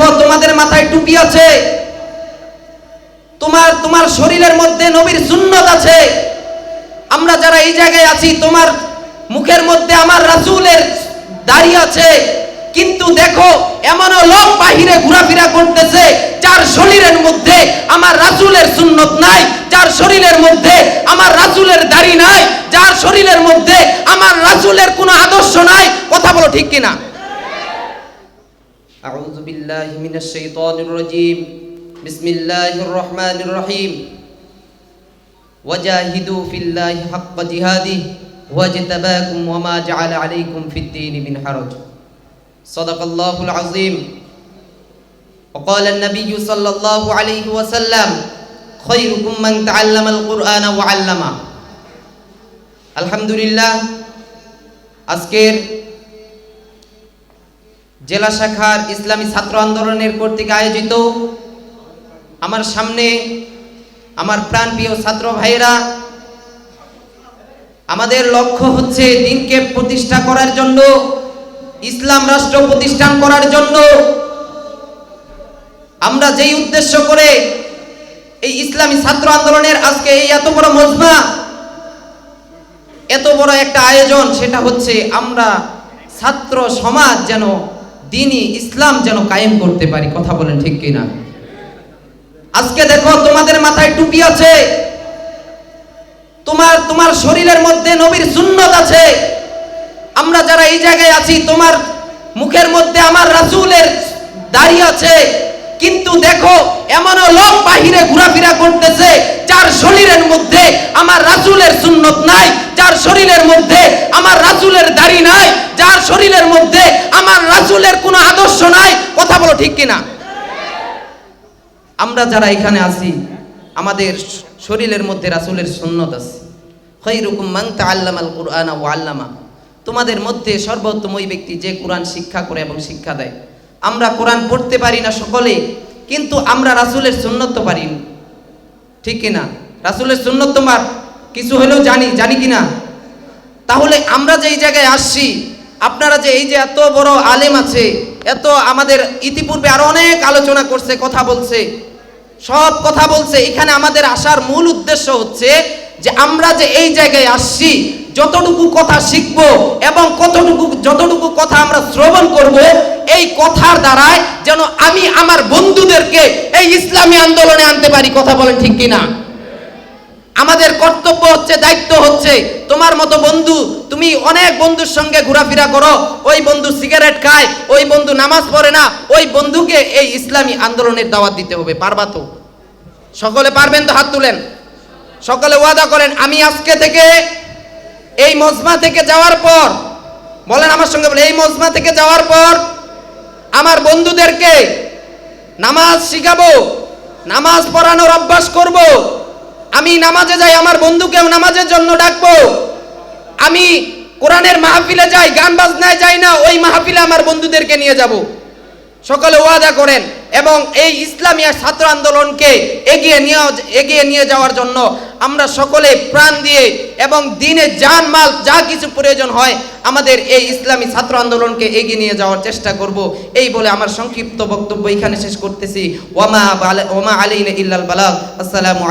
দেখো তোমাদের মাথায় টুপি আছে। তোমার তোমার শরীরের মধ্যে নবীর সুন্নত আছে। আমরা যারা এই জায়গায় আছি, তোমার মুখের মধ্যে আমার রাসূলের দাড়ি আছে। কিন্তু দেখো, এমনও লোক বাহিরে ঘোরাফেরা করতেছে, যার শরীরের মধ্যে আমার রাসূলের সুন্নত নাই, যার শরীরের মধ্যে আমার রাসূলের দাড়ি নাই, যার শরীরের মধ্যে আমার রাসূলের কোনো আদর্শ নাই। কথা বলো ঠিক কিনা? أعوذ بالله من الشيطان الرجيم بسم الله الرحمن الرحيم وجاهدوا في الله حق جهاده واجتباكم وما جعل عليكم في الدين من حرج صدق الله العظيم وقال النبي صلى الله عليه وسلم خيركم من تعلم القرآن وعلمه الحمد لله আজকের জেলা শাখার ইসলামী ছাত্র আন্দোলনের কর্তৃক আয়োজিত আমার সামনে আমার প্রাণপ্রিয় ছাত্র ভাইয়েরা, আমাদের লক্ষ্য হচ্ছে দিনকে প্রতিষ্ঠা করার জন্য, ইসলাম রাষ্ট্র প্রতিষ্ঠান করার জন্য। আমরা যেই উদ্দেশ্য করে এই ইসলামী ছাত্র আন্দোলনের আজকে এই এত বড় মজমা, এত বড় একটা আয়োজন, সেটা হচ্ছে আমরা ছাত্র সমাজ যেন দিনই ইসলাম যেন কায়েম করতে পারি, কথা বলেন ঠিক কিনা? আজকে দেখো তোমাদের মাথায় টুপি আছে, তোমার তোমার শরীরের মধ্যে নবীর সুন্নত আছে। আমরা যারা এই জায়গায় আছি, তোমার মুখের মধ্যে আমার রাসূলের দাড়ি আছে, কিন্তু দেখো এমনও লোক বাহিরে ঘোরাফেরা করতেছে, যার শরীরের মধ্যে আমার রাসূলের সুন্নত নাই, যার শরীরের মধ্যে আমার রাসূলের দাড়ি নাই যার শরীরের মধ্যে আমার রাসূলের কোনো আদর্শ নাই কথা বলো ঠিক কিনা? আমরা যারা এখানে আছি, আমাদের শরীরের মধ্যে রাসূলের সুন্নত আছে। খৈরুকুম মান তাআল্লামাল কুরআনা ওয়া আল্লামা। তোমাদের মধ্যে সর্বোত্তম ওই ব্যক্তি যে কোরআন শিক্ষা করে এবং শিক্ষা দেয়। আমরা কোরআন পড়তে পারি না সকলে, কিন্তু আমরা রাসূলের সুন্নত পারি। ঠিক কিনা? রাসূলের সুন্নত তোমার কিছু হলেও জানি জানি কিনা? তাহলে আমরা যে এই জায়গায় আসছি, আপনারা যে এই যে এত বড় আলেম আছে এত আমাদের ইতিপূর্বে আরও অনেক আলোচনা করছে, কথা বলছে, সব কথা বলছে। এখানে আমাদের আসার মূল উদ্দেশ্য হচ্ছে যে আমরা যে এই জায়গায় আসছি, যতটুকু কথা শিখব এবং কতটুকু, যতটুকু কথা আমরা শ্রবণ করব, এই কথার দ্বারায় যেন আমি আমার বন্ধুদেরকে এই ইসলামী আন্দোলনে আনতে পারি। কথা বলেন ঠিক কিনা? আমাদের কর্তব্য হচ্ছে, দায়িত্ব হচ্ছে, তোমার মতো বন্ধু, তুমি অনেক বন্ধুর সঙ্গে ঘোরাফেরা করো, ওই বন্ধু সিগারেট খায়, ওই বন্ধু নামাজ পড়ে না, ওই বন্ধুকে এই ইসলামী আন্দোলনের দাওয়াত দিতে হবে, পারবা তো? সকলে পারবেন তো হাত তুলেন? সকলে ওয়াদা করেন, আমি আজকে থেকে এই মজমা থেকে যাওয়ার পর, বলেন আমার সঙ্গে বলে এই মজমা থেকে যাওয়ার পর আমার বন্ধুদেরকে নামাজ শিখাবো, নামাজ পড়ানোর অভ্যাস করব আমি নামাজে যাই, আমার বন্ধুকেও নামাজের জন্য ডাকবো। আমি কোরআনের মাহফিলে যাই, গান বাজনায় যাই না, ওই মাহফিলে আমার বন্ধুদেরকে নিয়ে যাব। সকলে ওয়াদা করেন, এবং এই ইসলামী ছাত্র আন্দোলনকে এগিয়ে নিয়ে এগিয়ে নিয়ে যাওয়ার জন্য আমরা সকলে প্রাণ দিয়ে এবং দিনে যান মাল, যা কিছু প্রয়োজন হয়, আমাদের এই ইসলামী ছাত্র আন্দোলনকে এগিয়ে নিয়ে যাওয়ার চেষ্টা করব। এই বলে আমার সংক্ষিপ্ত বক্তব্য এখানে শেষ করতেছি। ওমা ওমা আলাইনা ইল্লাল বালাগ। আসসালামু